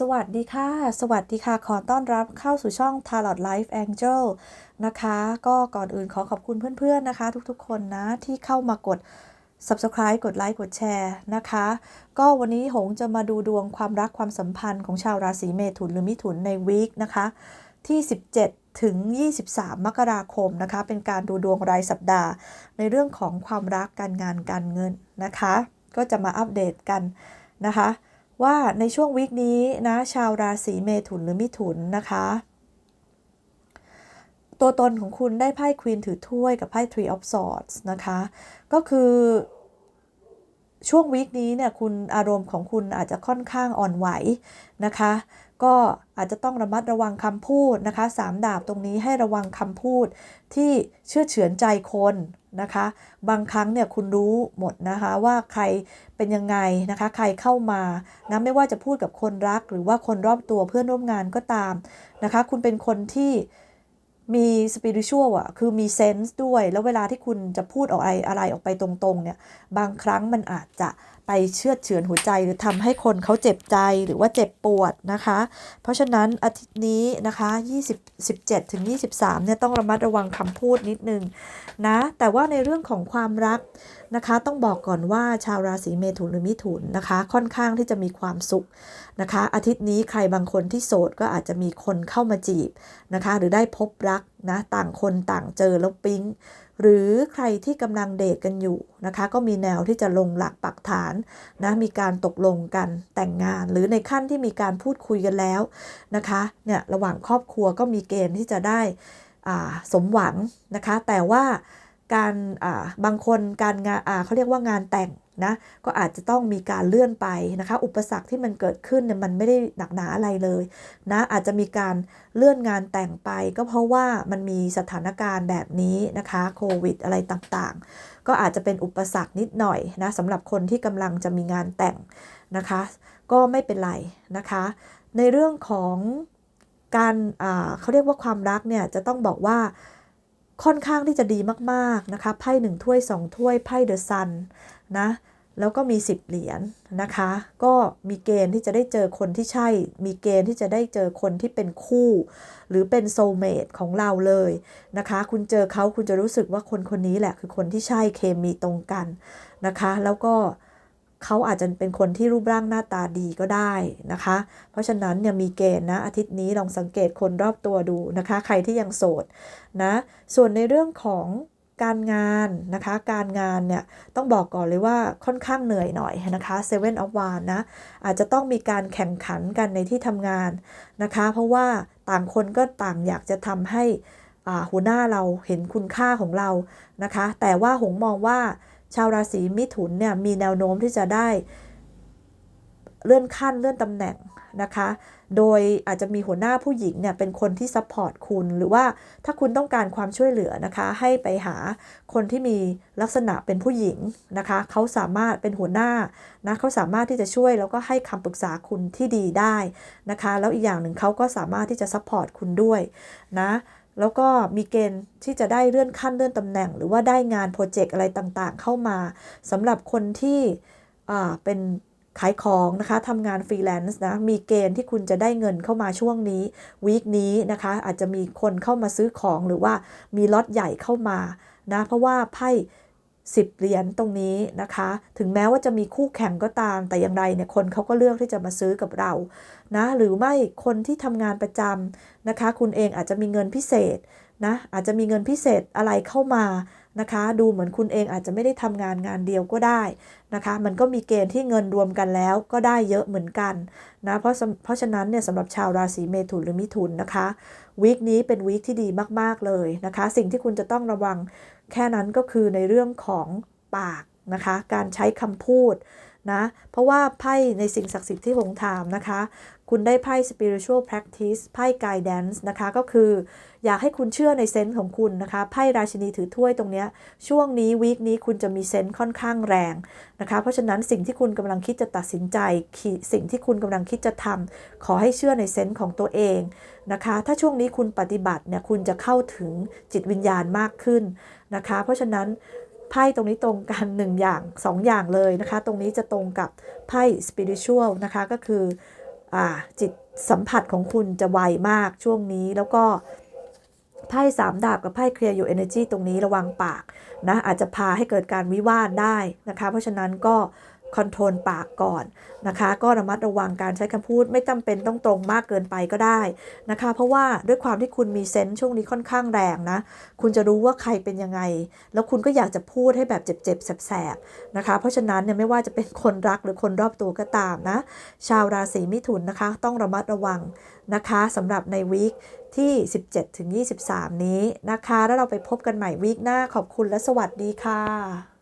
สวัสดีค่ะ สวัสดีค่ะ ขอต้อนรับเข้าสู่ช่อง Tarot Life Angel นะคะ ก็ก่อนอื่นขอขอบคุณเพื่อนๆนะคะ ทุกๆคนนะ ที่เข้ามากด Subscribe กดไลค์กดแชร์นะคะ ก็วันนี้หงจะมาดูดวงความรักความสัมพันธ์ของชาวราศีเมถุนหรือมิถุนในวีคนะคะ ที่ 17ถึง 23 มกราคมนะคะ เป็นการดูดวงรายสัปดาห์ ในเรื่องของความรักการงานการเงินนะคะ ก็จะมาอัปเดตกันนะคะ ว่าในช่วงวีคนี้นะชาวราศีเมถุนหรือมิถุนนะคะ ตัวตนของคุณได้ไพ่ควีนถือถ้วยกับไพ่ Three of Swords นะคะ ก็คือช่วงวีคนี้เนี่ยคุณอารมณ์ของคุณอาจจะค่อนข้างอ่อนไหวนะคะ ก็อาจจะต้องระมัดระวังคำพูดนะคะสามดาบตรงนี้ให้ระวังคำพูดที่เชื่อเฉือนใจคน นะคะ บางครั้งเนี่ยคุณรู้หมดนะคะว่าใครเป็นยังไงนะคะ ใครเข้ามานะไม่ว่าจะพูดกับคนรัก หรือว่าคนรอบตัวเพื่อนร่วมงานก็ตามนะคะ คุณเป็นคนที่มีสปิริตชัวลอะคือมีเซนส์ด้วย แล้วเวลาที่คุณจะพูดออกอะไรอะไรออกไปตรงๆเนี่ย บางครั้งมันอาจจะ ไปเชือเฉือนหัวใจหรือทำให้คนเขาเจ็บใจหรือว่าเจ็บปวดนะคะ เพราะฉะนั้นอาทิตย์นี้นะคะ20 17ถึง23เนี่ยต้องระมัดระวังคำพูดนิดนึงนะแต่ว่าในเรื่องของความรักนะคะ ต้องบอกก่อนว่าชาวราศีเมถุนหรือมิถุนนะคะ ค่อนข้างที่จะมีความสุขนะคะ อาทิตย์นี้ใครบางคนที่โสดก็อาจจะมีคนเข้ามาจีบนะคะ หรือได้พบรัก นะต่างคนต่างเจอแล้วปิ๊ง หรือใครที่กำลังเดทกันอยู่นะคะ ก็มีแนวที่จะลงหลักปักฐานนะมีการตกลงกันแต่งงาน หรือในขั้นที่มีการพูดคุยกันแล้วนะคะเนี่ยระหว่างครอบครัวก็มีเกณฑ์ที่จะได้สมหวังนะคะ แต่ว่า การบางคนการงานเขาเรียกว่างานแต่งนะก็อาจจะต้องมีการเลื่อนไปนะคะ อุปสรรคที่มันเกิดขึ้นเนี่ยมันไม่ได้หนักหนาอะไรเลยนะอาจจะมีการเลื่อนงานแต่งไป ก็เพราะว่ามันมีสถานการณ์แบบนี้นะคะโควิดอะไรต่างๆ ก็อาจจะเป็นอุปสรรคนิดหน่อยนะสำหรับคนที่กำลังจะมีงานแต่งนะคะ ก็ไม่เป็นไรนะคะ ในเรื่องของการเขาเรียกว่าความรักเนี่ยจะต้องบอกว่า ค่อนข้างที่จะดีมากๆนะคะไพ่หนึ่งถ้วยสองถ้วยไพ่เดอะซันนะแล้วก็มี 10 เหรียญนนะคะ ก็มีเกณฑ์ที่จะได้เจอคนที่ใช่ มีเกณฑ์ที่จะได้เจอคนที่เป็นคู่ หรือเป็นโซลเมตของเราเลยนะคะ คุณเจอเขาคุณจะรู้สึกว่าคนคนนี้แหละคือคนที่ใช่เคมีตรงกันนะคะ แล้วก็ เขาอาจจะเป็นคนที่รูปร่างหน้าตาดีก็ได้นะคะ เพราะฉะนั้นเนี่ยมีเกณฑ์นะอาทิตย์นี้ลองสังเกตคนรอบตัวดูนะคะ ใครที่ยังโสดนะ ส่วนในเรื่องของการงานนะคะ การงานเนี่ยต้องบอกก่อนเลยว่าค่อนข้างเหนื่อยหน่อยนะคะเซเว่นออฟวานนะ อาจจะต้องมีการแข่งขันกันในที่ทำงานนะคะ เพราะว่าต่างคนก็ต่างอยากจะทำให้หัวหน้าเราเห็นคุณค่าของเรานะคะ แต่ว่าหงมองว่า ชาวราศีมิถุนเนี่ยมีแนวโน้มที่จะได้เลื่อนขั้นเลื่อนตำแหน่งนะคะ โดยอาจจะมีหัวหน้าผู้หญิงเนี่ยเป็นคนที่ซัพพอร์ตคุณ หรือว่าถ้าคุณต้องการความช่วยเหลือนะคะ ให้ไปหาคนที่มีลักษณะเป็นผู้หญิงนะคะ เขาสามารถเป็นหัวหน้านะเขาสามารถที่จะช่วยแล้วก็ให้คำปรึกษาคุณที่ดีได้นะคะ แล้วอีกอย่างหนึ่งเขาก็สามารถที่จะซัพพอร์ตคุณด้วยนะ แล้วก็มีเกณฑ์ที่จะได้เลื่อนขั้นเลื่อนตำแหน่ง หรือว่าได้งานโปรเจกต์อะไรต่างๆ เข้ามาสำหรับคนที่เป็นขายของนะคะทำงานฟรีแลนซ์นะ มีเกณฑ์ที่คุณจะได้เงินเข้ามาช่วงนี้วีคนี้นะคะ อาจจะมีคนเข้ามาซื้อของหรือว่ามีล็อตใหญ่เข้ามานะ เพราะว่าไพ่ 10 เหรียญตรงนี้นะคะ ถึงแม้ว่าจะมีคู่แข่งก็ตาม แต่อย่างไรเนี่ยคนเขาก็เลือกที่จะมาซื้อกับเรานะหรือไม่คนที่ทำงานประจำนะคะ คุณเองอาจจะมีเงินพิเศษนะอาจจะมีเงินพิเศษอะไรเข้ามานะคะ ดูเหมือนคุณเองอาจจะไม่ได้ทำงานงานเดียวก็ได้นะคะ มันก็มีเกณฑ์ที่เงินรวมกันแล้วก็ได้เยอะเหมือนกันนะเพราะเพราะฉะนั้นเนี่ยสำหรับชาวราศีเมถุนหรือมิถุนนะคะวีคนี้เป็นวีคที่ดีมาก ๆ เลยนะคะ สิ่งที่คุณจะต้องระวัง แค่นั้นก็คือในเรื่องของปากนะคะ การใช้คำพูด นะเพราะว่าไพ่ในสิ่งศักดิ์สิทธิ์ที่หงถามนะคะ คุณได้ไพ่ spiritual practice ไพ่ guidance นะคะก็คือ อยากให้คุณเชื่อในเซนส์ของคุณนะคะไพ่ราชินีถือถ้วยตรงนี้ช่วงนี้วีคนี้คุณจะมีเซนส์ค่อนข้างแรงนะคะเพราะฉะนั้นสิ่งที่คุณกำลังคิดจะตัดสินใจ สิ่งที่คุณกำลังคิดจะทำขอให้เชื่อในเซนส์ของตัวเองนะคะถ้าช่วงนี้คุณปฏิบัติเนี่ยคุณจะเข้าถึงจิตวิญญาณมากขึ้นนะคะ เพราะฉะนั้น ไพ่ตรงนี้ตรงกันหนึ่งอย่าง2ออย่างเลยนะคะ ตรงนี้จะตรงกับไพ่ spiritual นะคะ ก็คืออจิตสัมผัสของคุณจะไวมากช่วงนี้แล้วก็ไพ่สามดาบกับไพ่เคลียร์อยู่เอเนจีตรงนี้ระวังปากนะอาจจะพาให้เกิดการวิวาทได้นะคะ เพราะฉะนั้นก็ คอนโทรลปากก่อนนะคะ ก็ระมัดระวังการใช้คำพูดไม่จำเป็นต้องตรงมากเกินไปก็ได้นะคะ เพราะว่าด้วยความที่คุณมีเซนส์ช่วงนี้ค่อนข้างแรงนะ คุณจะรู้ว่าใครเป็นยังไง แล้วคุณก็อยากจะพูดให้แบบเจ็บๆแสบๆนะคะ เพราะฉะนั้นเนี่ยไม่ว่าจะเป็นคนรักหรือคนรอบตัวก็ตามนะ ชาวราศีมิถุนนะคะ ต้องระมัดระวังนะคะสำหรับในวีคที่ 17-23 นี้นะคะ แล้วเราไปพบกันใหม่วีคหน้าขอบคุณและสวัสดีค่ะ